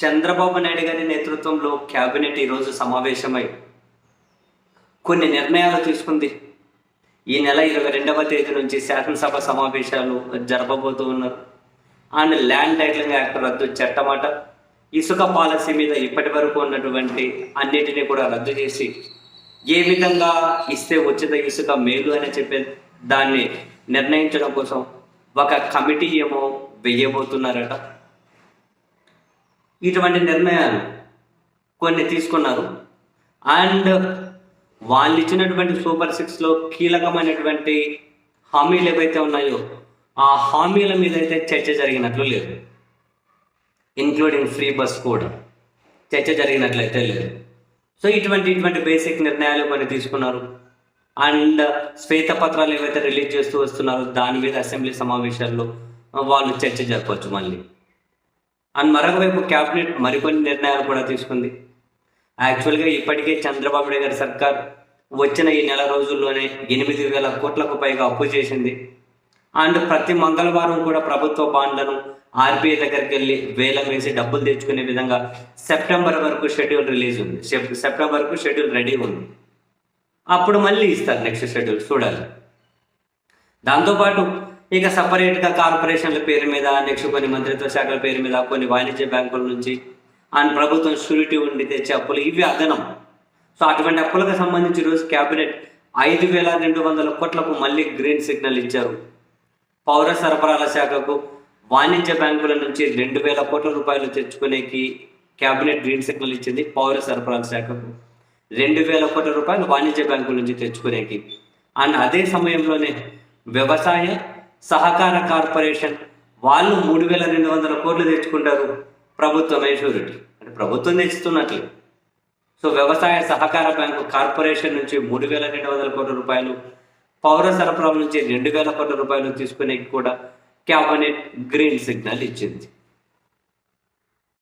చంద్రబాబు నాయుడు గారి నేతృత్వంలో క్యాబినెట్ ఈరోజు సమావేశమై కొన్ని నిర్ణయాలు తీసుకుంది. ఈ నెల ఇరవై రెండవ తేదీ నుంచి శాసనసభ సమావేశాలు జరపబోతూ ఉన్నారు. అండ్ ల్యాండ్ టైటిలింగ్ యాక్ట్ రద్దు చట్టమాట. ఇసుక పాలసీ మీద ఇప్పటి వరకు ఉన్నటువంటి అన్నిటినీ కూడా రద్దు చేసి ఏ విధంగా ఇస్తే ఉచిత ఇసుక మేలు అని చెప్పే దాన్ని నిర్ణయించడం కోసం ఒక కమిటీ ఏమో వెయ్యబోతున్నారట ఇటువంటి నిర్ణయాలు కొన్ని తీసుకున్నారు. అండ్ వాళ్ళు ఇచ్చినటువంటి సూపర్ సిక్స్లో కీలకమైనటువంటి హామీలు ఏవైతే ఉన్నాయో ఆ హామీల మీద అయితే చర్చ జరిగినట్లు లేదు. ఇంక్లూడింగ్ ఫ్రీ బస్ కూడా చర్చ జరిగినట్లయితే లేదు. సో ఇటువంటి ఇటువంటి బేసిక్ నిర్ణయాలు కొన్ని తీసుకున్నారు. అండ్ శ్వేతపత్రాలు ఏవైతే రిలీజ్ చేస్తూ వస్తున్నారో దాని మీద అసెంబ్లీ సమావేశాల్లో వాళ్ళు చర్చ జరపవచ్చు మళ్ళీ. అండ్ మరొక వైపు క్యాబినెట్ మరికొన్ని నిర్ణయాలు కూడా తీసుకుంది. యాక్చువల్గా ఇప్పటికే చంద్రబాబు నాయుడు గారి సర్కార్ వచ్చిన ఈ నెల రోజుల్లోనే ఎనిమిది వేల కోట్లకు పైగా అప్పు చేసింది. అండ్ ప్రతి మంగళవారం కూడా ప్రభుత్వ బాండ్లను ఆర్బీఐ దగ్గరికి వెళ్ళి వేలం వేసి డబ్బులు తెచ్చుకునే విధంగా సెప్టెంబర్ వరకు షెడ్యూల్ రిలీజ్ ఉంది. సెప్టెంబర్ వరకు షెడ్యూల్ రెడీ ఉంది. అప్పుడు మళ్ళీ ఇస్తారు నెక్స్ట్ షెడ్యూల్ చూడాలి. దాంతోపాటు ఇక సపరేట్గా కార్పొరేషన్ల పేరు మీద నెక్స్ట్ కొన్ని మంత్రిత్వ శాఖల పేరు మీద కొన్ని వాణిజ్య బ్యాంకుల నుంచి అండ్ ప్రభుత్వం షూరిటీ ఉండి తెచ్చే అప్పులు ఇవి అదనం. సో అటువంటి అప్పులకు సంబంధించి రోజు క్యాబినెట్ ఐదు వేల రెండు వందల కోట్లకు మళ్ళీ గ్రీన్ సిగ్నల్ ఇచ్చారు. పౌర సరఫరాల శాఖకు వాణిజ్య బ్యాంకుల నుంచి రెండు వేల కోట్ల రూపాయలు తెచ్చుకునేకి క్యాబినెట్ గ్రీన్ సిగ్నల్ ఇచ్చింది పౌర సరఫరాల శాఖకు. రెండు వేల కోట్ల రూపాయలు వాణిజ్య బ్యాంకుల నుంచి తెచ్చుకునేకి. అండ్ అదే సమయంలోనే వ్యవసాయ సహకార కార్పొరేషన్ వాళ్ళు మూడు వేల రెండు వందల కోట్లు తెచ్చుకుంటారు ప్రభుత్వమే షూరిటీ అంటే ప్రభుత్వం తెచ్చుతున్నట్లు సో వ్యవసాయ సహకార బ్యాంకు కార్పొరేషన్ నుంచి మూడు వేల రెండు వందల కోట్ల రూపాయలు పౌర సరఫరా నుంచి రెండు వేల కోట్ల రూపాయలు తీసుకునే కూడా క్యాబినెట్ గ్రీన్ సిగ్నల్ ఇచ్చింది.